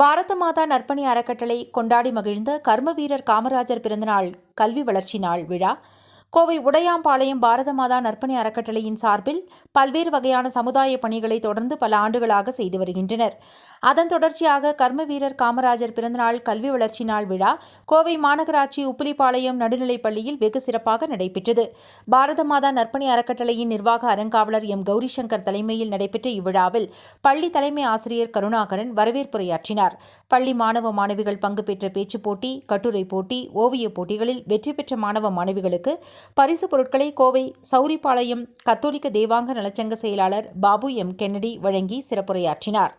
பாரத மாதா நற்பணி அறக்கட்டளை கொண்டாடி மகிழ்ந்த கர்மவீரர் காமராஜர் பிறந்தநாள் கல்வி வளர்ச்சி நாள் விழா. கோவை உடையாம்பாளையம் பாரத மாதா நற்பணி அறக்கட்டளையின் சார்பில் பல்வேறு வகையான சமுதாய பணிகளை தொடர்ந்து பல ஆண்டுகளாக செய்து வருகின்றனர். அதன் தொடர்ச்சியாக கர்ம வீரர் காமராஜர் பிறந்தநாள் கல்வி வளர்ச்சி நாள் விழா கோவை மாநகராட்சி உப்பிலிப்பாளையம் நடுநிலைப்பள்ளியில் வெகு சிறப்பாக நடைபெற்றது. பாரத மாதா நற்பணி அறக்கட்டளையின் நிர்வாக அறங்காவலர் எம். கௌரிசங்கர் தலைமையில் நடைபெற்ற இவ்விழாவில் பள்ளி தலைமை ஆசிரியர் கருணாகரன் வரவேற்புரையாற்றினார். பள்ளி மாணவ மாணவிகள் பங்கு பெற்ற பேச்சுப் போட்டி கட்டுரை போட்டி ஓவியப் போட்டிகளில் வெற்றி பெற்ற மாணவ மாணவிகளுக்கு பரிசு பொருட்களை கோவை சௌரிபாளையம் கத்தோலிக்க தேவாங்க நலச்சங்க செயலாளர் பாபு எம் கென்னடி வழங்கி சிறப்புரையாற்றினார்.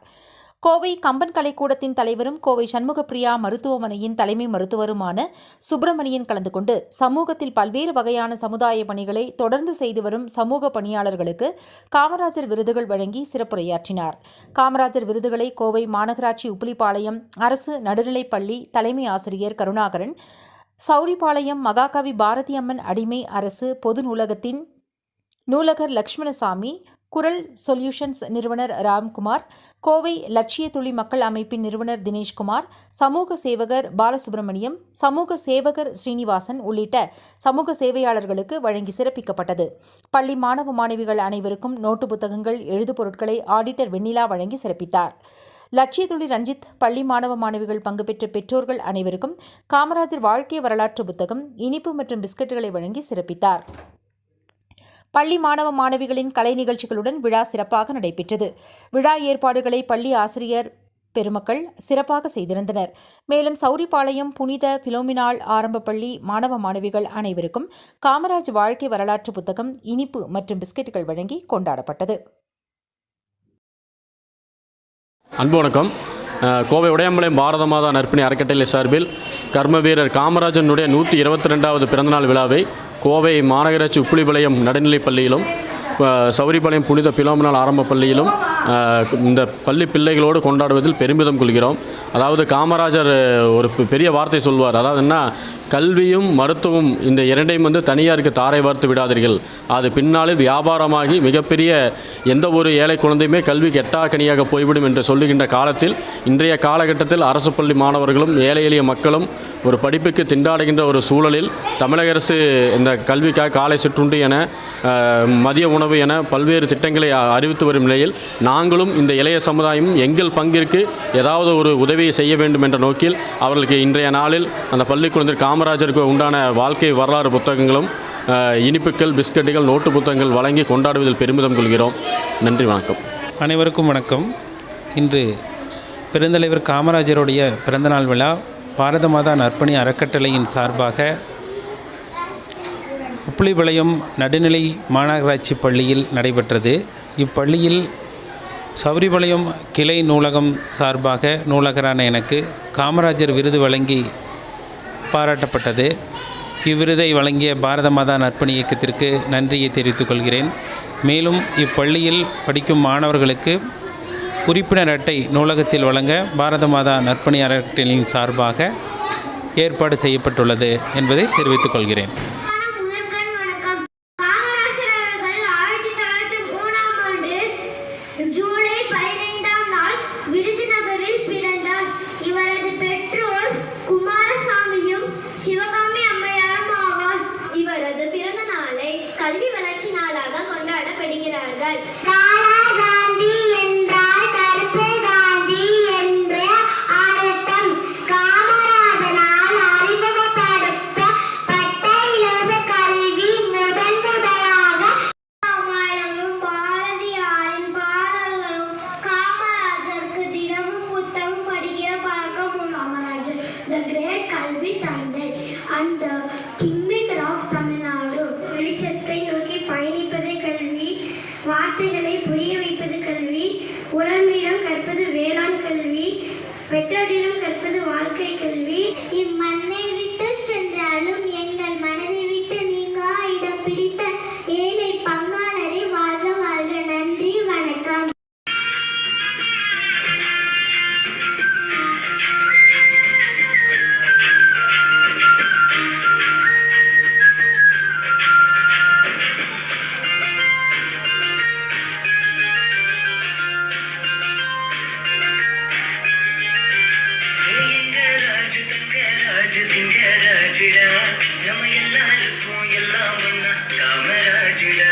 கோவை கம்பன் கலைக்கூடத்தின் தலைவரும் கோவை சண்முகப்பிரியா மருத்துவமனையின் தலைமை மருத்துவருமான சுப்பிரமணியன் கலந்து கொண்டு சமூகத்தில் பல்வேறு வகையான சமுதாய பணிகளை தொடர்ந்து செய்து வரும் சமூக பணியாளர்களுக்கு காமராஜர் விருதுகள் வழங்கி சிறப்புரையாற்றினார். காமராஜர் விருதுகளை கோவை மாநகராட்சி உப்பிலிப்பாளையம் அரசு நடுநிலைப்பள்ளி தலைமை ஆசிரியர் கருணாகரன் சௌரிபாளையம் மகாகவி பாரதியம்மன் அடிமை அரசு பொது நூலகத்தின் நூலகர் லக்ஷ்மணசாமி குரல் சொல்யூஷன்ஸ் நிறுவனர் ராம்குமார் கோவை லட்சிய துளி மக்கள் அமைப்பின் நிறுவனர் தினேஷ்குமார் சமூக சேவகர் பாலசுப்ரமணியம் சமூக சேவகர் ஸ்ரீனிவாசன் உள்ளிட்ட சமூக சேவையாளர்களுக்கு வழங்கி சிறப்பிக்கப்பட்டது. பள்ளி மாணவ மாணவிகள் அனைவருக்கும் நோட்டு புத்தகங்கள் எழுது பொருட்களை ஆடிட்டர் வெண்ணிலா வழங்கி சிறப்பித்தார். லட்சியத்துளி ரஞ்சித் பள்ளி மாணவ மாணவிகள் பங்கு பெற்ற பெற்றோர்கள் அனைவருக்கும் காமராஜர் வாழ்க்கை வரலாற்று புத்தகம் இனிப்பு மற்றும் பிஸ்கட்டுகளை வழங்கி சிறப்பித்தார். பள்ளி மாணவ மாணவிகளின் கலை நிகழ்ச்சிகளுடன் விழா சிறப்பாக நடைபெற்றது. விழா ஏற்பாடுகளை பள்ளி ஆசிரியர் பெருமக்கள் சிறப்பாக செய்திருந்தனர். மேலும் சௌரிபாளையம் புனித பிலோமினால் ஆரம்ப பள்ளி மாணவ மாணவிகள் அனைவருக்கும் காமராஜ் வாழ்க்கை வரலாற்று புத்தகம் இனிப்பு மற்றும் பிஸ்கெட்டுகள் வழங்கி கொண்டாடப்பட்டது. அன்பு வணக்கம். கோவை உடையம்பாளையம் பாரத மாதா நற்பணி அறக்கட்டளை சார்பில் கர்ம வீரர் காமராஜனுடைய நூற்றி இருபத்தி ரெண்டாவது பிறந்தநாள் விழாவை கோவை மாநகராட்சி உப்புளிபாளையம் நடுநிலைப் பள்ளியிலும் சௌரிபாளையம் புனித பிலோமனால் ஆரம்ப பள்ளியிலும் இந்த பள்ளி பிள்ளைகளோடு கொண்டாடுவதில் பெருமிதம் கொள்கிறோம். அதாவது காமராஜர் ஒரு பெ- பெரிய வார்த்தை சொல்வார். அதாவது என்ன? கல்வியும் மருத்துவம் இந்த இரண்டையும் வந்து தனியாருக்கு தாரை வார்த்து விடாதீர்கள். அது பின்னாளில் வியாபாரமாகி மிகப்பெரிய எந்த ஒரு ஏழை குழந்தையுமே கல்விக்கு எட்டாக்கனியாக போய்விடும் என்று சொல்லுகின்ற காலத்தில் இன்றைய காலகட்டத்தில் அரசு பள்ளி மாணவர்களும் ஏழை எளிய மக்களும் ஒரு படிப்புக்கு திண்டாடுகின்ற ஒரு சூழலில் தமிழக அரசு இந்த கல்விக்காக காலை சிற்றுண்டு என மதிய உணவு என பல்வேறு திட்டங்களை அறிவித்து வரும் நிலையில் நாங்களும் இந்த இளைய சமுதாயம் எங்கள் பங்கிற்கு ஏதாவது ஒரு உதவியை செய்ய வேண்டும் என்ற நோக்கில் அவர்களுக்கு இன்றைய நாளில் அந்த பள்ளி குழந்தை காமராஜருக்கு உண்டான வாழ்க்கை வரலாறு புத்தகங்களும் இனிப்புகள் பிஸ்கட்டுகள் நோட்டு புத்தகங்கள் வழங்கி கொண்டாடுவதில் பெருமிதம் கொள்கிறோம். நன்றி வணக்கம். அனைவருக்கும் வணக்கம். இன்று பெருந்தலைவர் காமராஜருடைய பிறந்தநாள் விழா பாரத மாதா நற்பணி அறக்கட்டளையின் சார்பாக உப்புளிபாளையம் நடுநிலை மாநகராட்சி பள்ளியில் நடைபெற்றது. இப்பள்ளியில் சௌரிபாளையம் கிளை நூலகம் சார்பாக நூலகரான எனக்கு காமராஜர் விருது வழங்கி பாராட்டப்பட்டது. இவ்விருதை வழங்கிய பாரத மாதா நற்பணி இயக்கத்திற்கு நன்றியை தெரிவித்துக் கொள்கிறேன். மேலும் இப்பள்ளியில் படிக்கும் மாணவர்களுக்கு உறுப்பினர் அட்டை நூலகத்தில் வழங்க பாரத மாதா நற்பணி அறக்கட்டளையின் சார்பாக ஏற்பாடு செய்யப்பட்டுள்ளது என்பதை தெரிவித்துக் கொள்கிறேன். கல்வி வளர்ச்சி நாளாக கொண்டாடப்படுகிறார்கள். வார்த்தைகளை புரிய வைப்பது கல்வி உறவிடம் கற்பது வேளாண் கல்வி பெற்றோரிடம் கற்பது வாழ்க்கை கல்வி. இம்மண்ணை சிங்கராஜிடா நம்ம எல்லாம் ஒண்ணா. காமராஜிடா